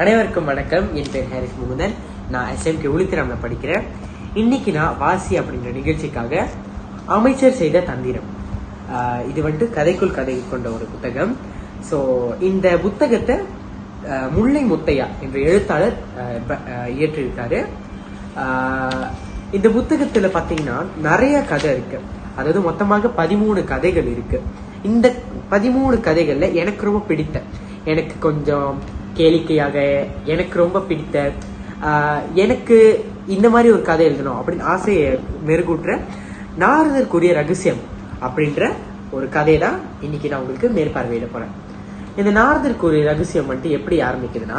அனைவருக்கும் வணக்கம். என் பேர் ஹாரிஸ் முகுந்தன். நான் எஸ்எம்கே உளுத்திராமில் படிக்கிறேன். இன்னைக்கு நான் வாசி அப்படின்ற நிகழ்ச்சிக்காக அமைச்சர் செய்த தந்திரம். இது வந்துட்டு கதைக்குள் கதை கொண்ட ஒரு புத்தகம். ஸோ இந்த புத்தகத்தை முல்லை முத்தையா என்ற எழுத்தாளர் இயற்றியிருக்காரு இந்த புத்தகத்தில் பார்த்தீங்கன்னா நிறைய கதை இருக்கு. அதாவது மொத்தமாக பதிமூணு கதைகள் இருக்கு. இந்த பதிமூணு கதைகளில் எனக்கு ரொம்ப பிடித்த எனக்கு கொஞ்சம் கேளிக்கையாக எனக்கு ரொம்ப பிடித்த எனக்கு இந்த மாதிரி ஒரு கதை எழுதணும் அப்படின்னு ஆசையை மெருகூட்டுற நாரதற்குரிய ரகசியம் அப்படின்ற ஒரு கதையை தான் இன்னைக்கு நான் உங்களுக்கு மேற்பார்வையிட போறேன். இந்த நாரதற்குரிய ரகசியம் வந்துட்டு எப்படி ஆரம்பிக்குதுன்னா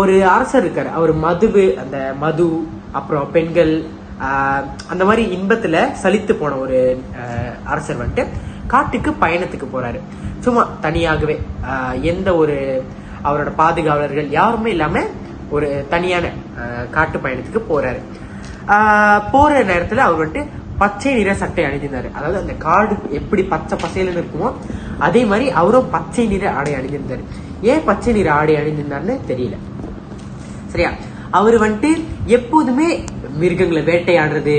ஒரு அரசர் இருக்கார். அவர் மதுவு அந்த மது அப்புறம் பெண்கள் அந்த மாதிரி இன்பத்தில் சலித்து போன ஒரு அரசர் வந்துட்டு காட்டுக்கு பயணத்துக்கு போறாரு. சும்மா தனியாகவே எந்த ஒரு அவரோட பாதுகாவலர்கள் யாருமே இல்லாம ஒரு தனியான காட்டு பயணத்துக்கு போறாரு. போற நேரத்துல அவர் வந்துட்டு பச்சை நிற சட்டை அணிஞ்சிருந்தாரு அதாவது அந்த காடு எப்படி பச்சை பசையிலன்னு இருக்குமோ அதே மாதிரி அவரும் பச்சை நிற ஆடை அணிஞ்சிருந்தாரு ஏன் பச்சை நிற ஆடை அணிஞ்சிருந்தாருன்னு தெரியல. சரியா? அவர் வந்துட்டு எப்போதுமே மிருகங்களை வேட்டையாடுறது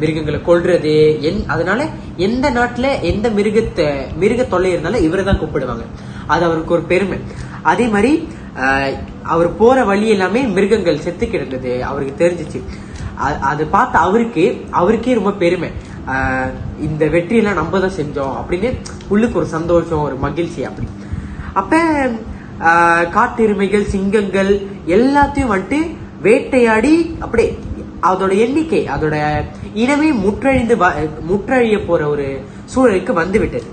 மிருகங்களை கொல்றது என் அதனால எந்த நாட்டில் எந்த மிருகத்தை மிருக தொல்லை இருந்தாலும் இவரை தான் கூப்பிடுவாங்க. அது அவருக்கு ஒரு பெருமை. அதே மாதிரி அவர் போற வழி எல்லாமே மிருகங்கள் செத்து கிடந்தது அவருக்கு தெரிஞ்சிச்சு. அது பார்த்து அவருக்கு அவருக்கே ரொம்ப பெருமை. இந்த வெற்றியெல்லாம் நம்ம தான் செஞ்சோம் அப்படின்னு உள்ளுக்கு ஒரு சந்தோஷம் ஒரு மகிழ்ச்சி அப்படி. அப்ப காட்டெருமைகள் சிங்கங்கள் எல்லாத்தையும் வந்துட்டு வேட்டையாடி அப்படியே அதோட எண்ணிக்கை அதோட இனமே முற்றழிந்து வ- முற்றழிய போற ஒரு சூழலுக்கு வந்து விட்டது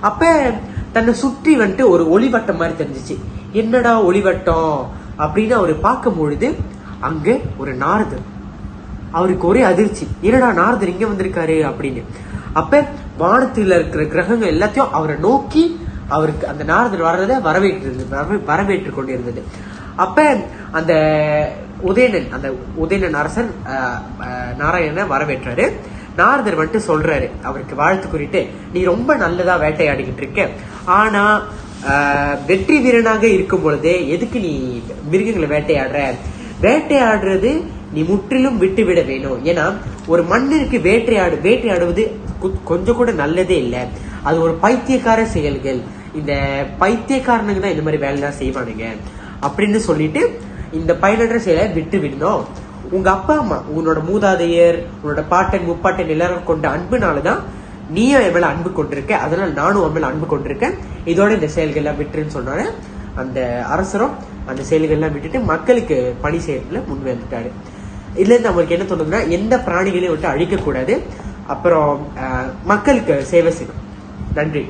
அப்ப தன்னை சுற்றி வந்துட்டு ஒரு ஒளிவட்டம் மாதிரி தெரிஞ்சிச்சு. என்னடா ஒளிவட்டம்? அப்படின்னு அவர் பார்க்கும் பொழுது அங்க ஒரு நாரதர். அவருக்கு ஒரே அதிர்ச்சி. என்னடா நாரதர் இங்க வந்திருக்காரு அப்படின்னு. அப்ப வானத்துல இருக்கிற கிரகங்கள் எல்லாத்தையும் அவரை நோக்கி அவருக்கு அந்த நாரதர் வர்றதை வரவேற்று வரவேற்று கொண்டிருந்தது. அப்ப அந்த உதயணன் அந்த உதயணன் அரசன் நாராயணனை வரவேற்றாரு. நாரதர் வந்துட்டு சொல்றாரு அவருக்கு வாழ்த்து குறிட்டு நீ ரொம்ப நல்லதா வேட்டையாடிக்கிட்டு இருக்க. ஆனா வெற்றி வீரனாக இருக்கும் பொழுதே எதுக்கு நீ மிருகங்களை வேட்டையாடுற? வேட்டையாடுறது நீ முற்றிலும் விட்டுவிட வேணும். ஏன்னா ஒரு மண்ணிற்கு வேட்டையாடு வேட்டையாடுவது கொஞ்சம் கூட நல்லதே இல்லை. அது ஒரு பைத்தியக்கார செயல்கள். இந்த பைத்தியக்காரனுக்கு தான் இந்த மாதிரி வேலைலாம் செய்வானுங்க. அப்படின்னு சொல்லிட்டு இந்த பயனற்ற செயலை விட்டு விடணும் உங்க அப்பா அம்மா உன்னோட மூதாதையர் உன்னோட பாட்டன் முப்பாட்டன் எல்லாரும் கொண்ட அன்புனாலதான் நீயும் என் மேல அன்பு கொண்டிருக்க. அதனால நானும் உன் மேல அன்பு கொண்டிருக்கேன். இதோட இந்த செயல்கள் எல்லாம் விட்டுருன்னு சொன்னாரு. அந்த அரசரும் அந்த செயல்கள்லாம் விட்டுட்டு மக்களுக்கு பணி செய்யறதுல முன் வந்துட்டாரு இதுல இருந்து நம்மளுக்கு என்ன தோணுதுன்னா எந்த பிராணிகளையும் விட்டு அழிக்க கூடாது அப்புறம் மக்களுக்கு சேவை செய்யணும். நன்றி.